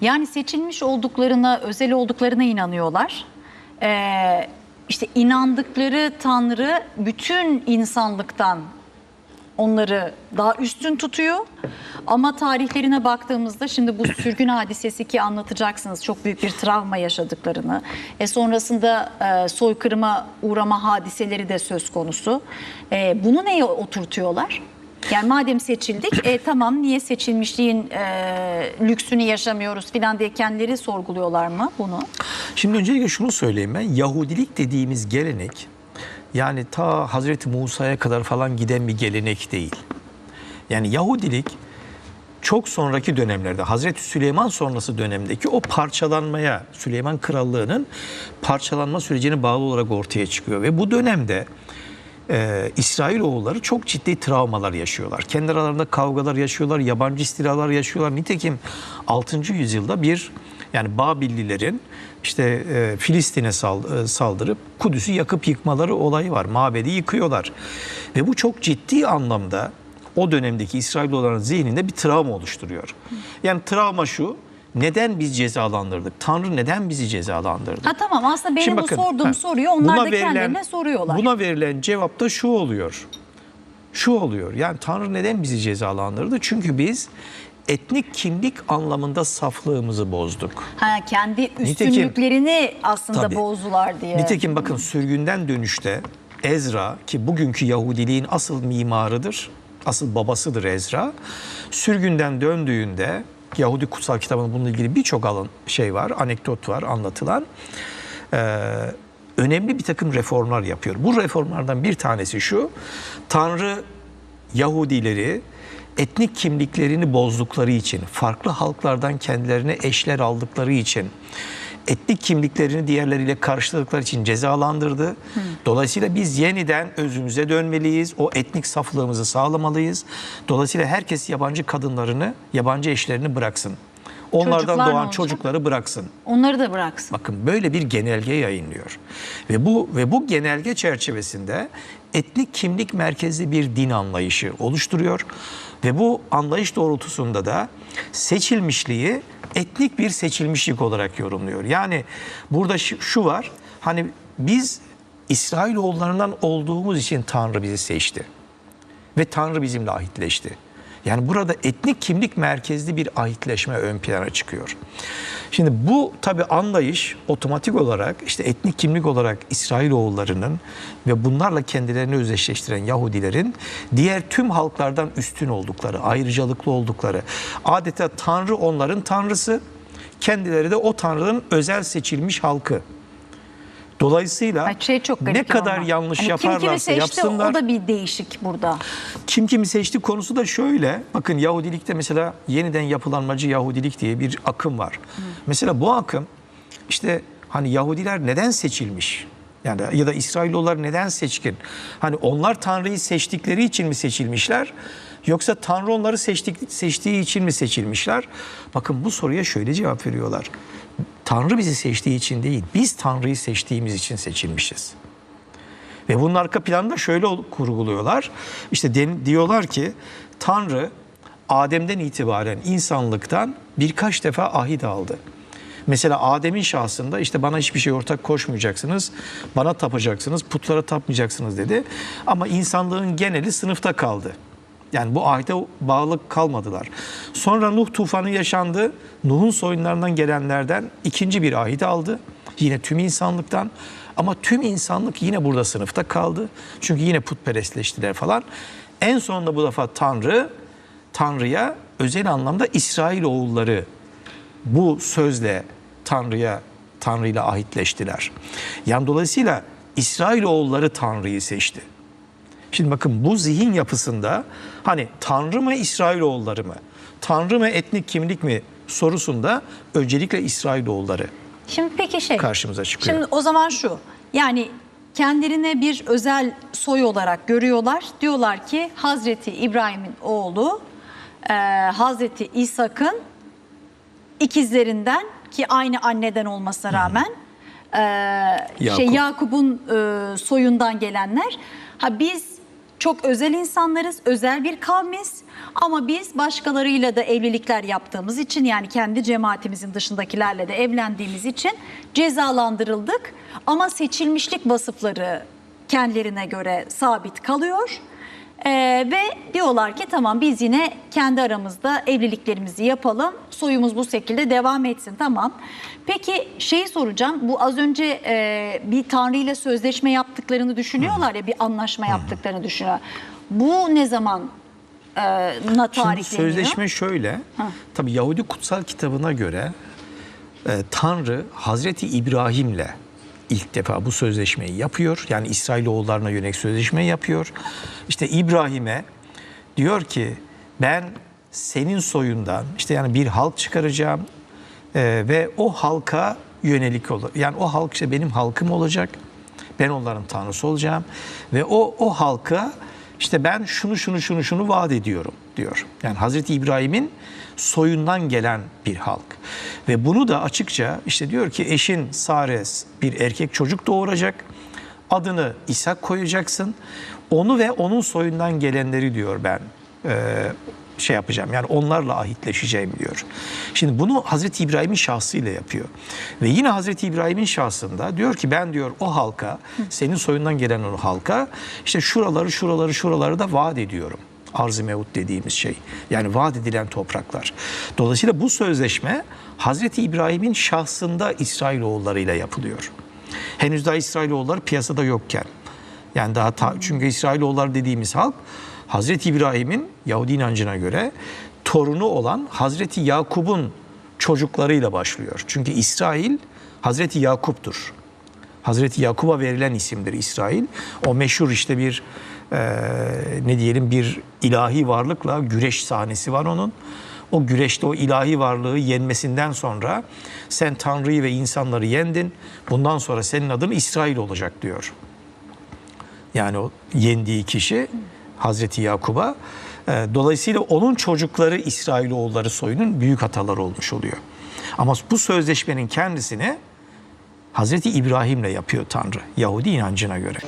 Yani seçilmiş olduklarına, özel olduklarına inanıyorlar. Ee, işte inandıkları Tanrı bütün insanlıktan onları daha üstün tutuyor. Ama tarihlerine baktığımızda şimdi bu sürgün hadisesi ki anlatacaksınız çok büyük bir travma yaşadıklarını. E sonrasında e, soykırıma uğrama hadiseleri de söz konusu. E, bunu neye oturtuyorlar? Yani madem seçildik e, tamam niye seçilmişliğin e, lüksünü yaşamıyoruz filan diye kendileri sorguluyorlar mı bunu? Şimdi öncelikle şunu söyleyeyim ben. Yahudilik dediğimiz gelenek yani ta Hazreti Musa'ya kadar falan giden bir gelenek değil. Yani Yahudilik çok sonraki dönemlerde Hazreti Süleyman sonrası dönemdeki o parçalanmaya Süleyman Krallığı'nın parçalanma sürecine bağlı olarak ortaya çıkıyor ve bu dönemde e, İsrailoğulları çok ciddi travmalar yaşıyorlar. Kendi aralarında kavgalar yaşıyorlar, yabancı istilalar yaşıyorlar. Nitekim 6. yüzyılda bir yani Babillilerin işte e, Filistin'e sal- e, saldırıp Kudüs'ü yakıp yıkmaları olayı var. Mabedi yıkıyorlar. Ve bu çok ciddi anlamda o dönemdeki İsrailoğulların zihninde bir travma oluşturuyor. Yani travma şu, neden biz cezalandırdık? Tanrı neden bizi cezalandırdı? Ha tamam aslında benim Şimdi bu bakın, sorduğum ha, soruyu onlar da verilen- kendilerine soruyorlar. Buna verilen cevap da şu oluyor. Şu oluyor. Yani Tanrı neden bizi cezalandırdı? Çünkü biz etnik kimlik anlamında saflığımızı bozduk. Ha, kendi üstünlüklerini aslında Tabii. bozdular diye. Nitekim bakın sürgünden dönüşte Ezra ki bugünkü Yahudiliğin asıl mimarıdır, asıl babasıdır Ezra. Sürgünden döndüğünde Yahudi kutsal kitabında bununla ilgili birçok alın şey var, anekdot var anlatılan. Ee, önemli bir takım reformlar yapıyor. Bu reformlardan bir tanesi şu. Tanrı Yahudileri etnik kimliklerini bozdukları için, farklı halklardan kendilerine eşler aldıkları için, etnik kimliklerini diğerleriyle karıştırdıkları için cezalandırdı. Dolayısıyla biz yeniden özümüze dönmeliyiz. O etnik saflığımızı sağlamalıyız. Dolayısıyla herkes yabancı kadınlarını, yabancı eşlerini bıraksın. Onlardan Çocuklar doğan çocukları bıraksın. Onları da bıraksın. Bakın böyle bir genelge yayınlıyor. Ve bu ve bu genelge çerçevesinde etnik kimlik merkezli bir din anlayışı oluşturuyor ve bu anlayış doğrultusunda da seçilmişliği etnik bir seçilmişlik olarak yorumluyor. Yani burada şu, var. Hani biz İsrailoğullarından olduğumuz için Tanrı bizi seçti ve Tanrı bizimle ahitleşti. Yani burada etnik kimlik merkezli bir ahitleşme ön plana çıkıyor. Şimdi bu tabi anlayış otomatik olarak işte etnik kimlik olarak İsrailoğullarının ve bunlarla kendilerini özdeşleştiren Yahudilerin diğer tüm halklardan üstün oldukları, ayrıcalıklı oldukları, adeta Tanrı onların tanrısı, kendileri de o Tanrı'nın özel seçilmiş halkı. Dolayısıyla Ay, şey çok ne kadar ama. yanlış Hani kim kimi yaparlarsa seçti yapsınlar. o da bir değişik burada. Kim kimi seçti konusu da şöyle. Bakın Yahudilikte mesela yeniden yapılanmacı Yahudilik diye bir akım var. Mesela bu akım işte hani Yahudiler neden seçilmiş? Yani ya da İsrailoğullar neden seçkin? Hani onlar Tanrı'yı seçtikleri için mi seçilmişler? Yoksa Tanrı onları seçtik, seçtiği için mi seçilmişler? Bakın bu soruya şöyle cevap veriyorlar. Tanrı bizi seçtiği için değil, biz Tanrı'yı seçtiğimiz için seçilmişiz. Ve bunun arka planında şöyle kurguluyorlar. İşte diyorlar ki Tanrı Adem'den itibaren insanlıktan birkaç defa ahit aldı. Mesela Adem'in şahsında işte bana hiçbir şey ortak koşmayacaksınız, bana tapacaksınız, putlara tapmayacaksınız dedi. Ama insanlığın geneli sınıfta kaldı. Yani bu ahite bağlı kalmadılar. Sonra Nuh tufanı yaşandı. Nuh'un soyunlarından gelenlerden ikinci bir ahit aldı. Yine tüm insanlıktan. Ama tüm insanlık yine burada sınıfta kaldı. Çünkü yine putperestleştiler falan. En sonunda bu defa Tanrı, Tanrı'ya özel anlamda İsrail oğulları bu sözle Tanrı'ya Tanrı'yla ahitleştiler. Yani dolayısıyla İsrail oğulları Tanrı'yı seçti. Şimdi bakın bu zihin yapısında hani Tanrı mı İsrailoğulları mı? Tanrı mı etnik kimlik mi sorusunda öncelikle İsrailoğulları Şimdi peki şey. karşımıza çıkıyor. Şimdi o zaman şu. Yani kendilerine bir özel soy olarak görüyorlar. Diyorlar ki Hazreti İbrahim'in oğlu e, Hazreti İshak'ın ikizlerinden ki aynı anneden olmasına rağmen e, şey Yakup. Yakup'un e, soyundan gelenler. Ha biz çok özel insanlarız, özel bir kavmiz Ama biz başkalarıyla da evlilikler yaptığımız için yani kendi cemaatimizin dışındakilerle de evlendiğimiz için cezalandırıldık. Ama seçilmişlik vasıfları kendilerine göre sabit kalıyor. Ee, ve diyorlar ki tamam biz yine kendi aramızda evliliklerimizi yapalım. Soyumuz bu şekilde devam etsin tamam. Peki şeyi soracağım. Bu az önce e, bir Tanrı ile sözleşme yaptıklarını düşünüyorlar ya bir anlaşma yaptıklarını düşünüyorlar. Bu ne zaman e, na Şimdi tarihleniyor? sözleşme şöyle. Tabii Yahudi kutsal kitabına göre e, Tanrı Hazreti İbrahim'le ilk defa bu sözleşmeyi yapıyor. Yani İsrailoğullarına yönelik sözleşme yapıyor. İşte İbrahim'e diyor ki ben senin soyundan işte yani bir halk çıkaracağım e, ve o halka yönelik olur. Yani o halk işte benim halkım olacak. Ben onların tanrısı olacağım ve o o halka işte ben şunu şunu şunu şunu vaat ediyorum diyor. Yani Hazreti İbrahim'in soyundan gelen bir halk. Ve bunu da açıkça işte diyor ki eşin Sares bir erkek çocuk doğuracak. Adını İshak koyacaksın. Onu ve onun soyundan gelenleri diyor ben e, şey yapacağım. Yani onlarla ahitleşeceğim diyor. Şimdi bunu Hazreti İbrahim'in şahsıyla yapıyor. Ve yine Hazreti İbrahim'in şahsında diyor ki ben diyor o halka, senin soyundan gelen o halka işte şuraları şuraları şuraları da vaat ediyorum. Arz-ı mevut dediğimiz şey. Yani vaat edilen topraklar. Dolayısıyla bu sözleşme Hazreti İbrahim'in şahsında İsrailoğullarıyla yapılıyor. Henüz daha İsrailoğulları piyasada yokken. Yani daha ta, çünkü İsrailoğulları dediğimiz halk Hazreti İbrahim'in Yahudi inancına göre torunu olan Hazreti Yakup'un çocuklarıyla başlıyor. Çünkü İsrail Hazreti Yakup'tur. Hazreti Yakup'a verilen isimdir İsrail. O meşhur işte bir e, ne diyelim bir ilahi varlıkla güreş sahnesi var onun. O güreşte o ilahi varlığı yenmesinden sonra sen Tanrı'yı ve insanları yendin. Bundan sonra senin adın İsrail olacak diyor. Yani o yendiği kişi Hazreti Yakup'a. E, Dolayısıyla onun çocukları İsrailoğulları soyunun büyük hataları olmuş oluyor. Ama bu sözleşmenin kendisini Hazreti İbrahim'le yapıyor Tanrı Yahudi inancına göre.